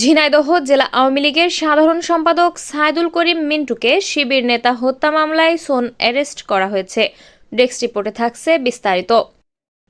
ঝিনাইদহ জেলা আওয়ামী লীগের সাধারণ সম্পাদক সাইদুল করিম মিন্টুকে শিবির নেতা হত্যা মামলায় সোন অ্যারেস্ট করা হয়েছে। ডেস্ক রিপোর্টে থাকছে বিস্তারিত।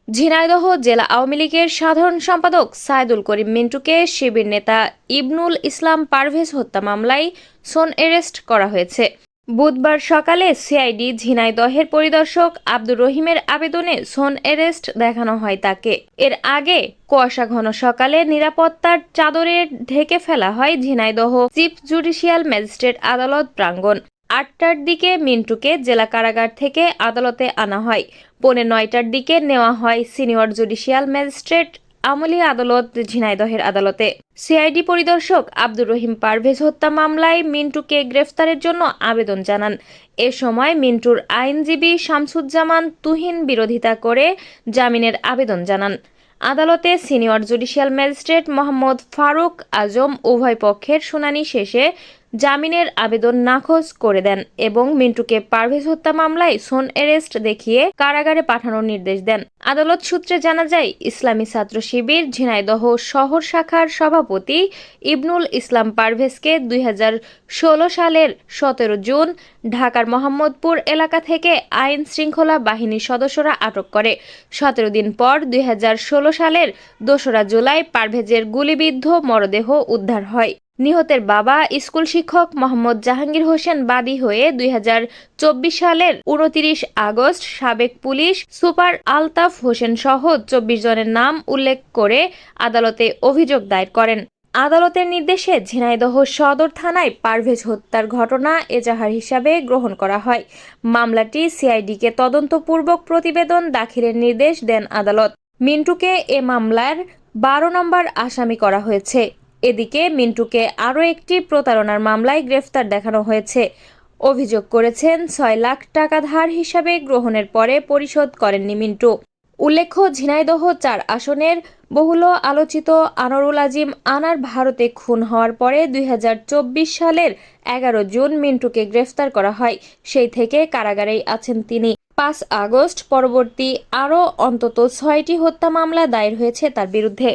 ঝিনাইদহ জেলা আওয়ামী লীগের সাধারণ সম্পাদক সাইদুল করিম মিন্টুকে শিবির নেতা ইবনুল ইসলাম পারভেজ হত্যা মামলায় সোন অ্যারেস্ট করা হয়েছে। বুধবার সকালে সিআইডি ঝিনাইদহের পরিদর্শক আব্দুর রহিমের আবেদনে সোন অ্যারেস্ট দেখানো হয় তাকে। এর আগে কুয়াশা ঘন সকালে নিরাপত্তার চাদরে ঢেকে ফেলা হয় ঝিনাইদহ চিফ জুডিশিয়াল ম্যাজিস্ট্রেট আদালত প্রাঙ্গণ। আটটার দিকে মিন্টুকে জেলা কারাগার থেকে আদালতে আনা হয়। পৌনে নয়টার দিকে নেওয়া হয় সিনিয়র জুডিশিয়াল ম্যাজিস্ট্রেট আমলি আদালত, ঝিনাইদহের আদালতে। সিআইডি পরিদর্শক আব্দুর রহিম পারভেজ হত্যা মামলায় মিন্টুকে গ্রেফতারের জন্য আবেদন জানান। এ সময় মিন্টুর আইনজীবী শামসুজ্জামান তুহিন বিরোধিতা করে জামিনের আবেদন জানান। আদালতে senior judicial magistrate Mohammad Farooq Azam উভয় পক্ষের শুনানি শেষে জামিনের আবেদন নাকচ করে দেন এবং মিন্টুকে পারভেজ হত্যা মামলায় সোন অ্যারেস্ট দেখিয়ে কারাগারে পাঠানোর নির্দেশ দেন। আদালত সূত্রে জানা যায়, ইসলামী ছাত্র শিবির ঝিনাইদহ শহর শাখার সভাপতি ইবনুল ইসলাম পারভেজকে দুই হাজার ষোলো সালের সতেরো জুন ঢাকার মোহাম্মদপুর এলাকা থেকে আইন শৃঙ্খলা বাহিনীর সদস্যরা আটক করে। সতেরো দিন পর দুই হাজার ষোল সালের দোসরা জুলাই পারভেজের গুলিবিদ্ধ মরদেহ উদ্ধার হয়। নিহতের বাবা স্কুল শিক্ষক মোহাম্মদ জাহাঙ্গীর হোসেন বাদী হয়ে দুই হাজার চব্বিশ সালের উনতিরিশ আগস্ট সাবেক পুলিশ সুপার আলতাফ হোসেন সহ চব্বিশ জনের নাম উল্লেখ করে আদালতে অভিযোগ দায়ের করেন। আদালতের নির্দেশে ঝিনাইদহ সদর থানায় পারভেজ হত্যার ঘটনা এজাহার হিসাবে গ্রহণ করা হয়। মামলাটি সিআইডিকে তদন্তপূর্বক প্রতিবেদন দাখিলের নির্দেশ দেন আদালত। মিন্টুকে এ মামলার বারো নম্বর আসামি করা হয়েছে। এদিকে মিন্টুকে আরও একটি প্রতারণার মামলায় গ্রেফতার দেখানো হয়েছে। অভিযোগ করেছেন, ছয় লাখ টাকা ধার হিসাবে গ্রহণের পরে পরিশোধ করেননি মিন্টু। উল্লেখ্য, ঝিনাইদহ চার আসনের বহুল আলোচিত আনোয়ারুল আজিম আনার ভারতে খুন হওয়ার পরে দুই হাজার চব্বিশ সালের এগারো জুন মিন্টুকে গ্রেফতার করা হয়। সেই থেকে কারাগারেই আছেন তিনি। পাঁচ আগস্ট পরবর্তী আরও অন্তত ছয়টি হত্যা মামলা দায়ের হয়েছে তার বিরুদ্ধে।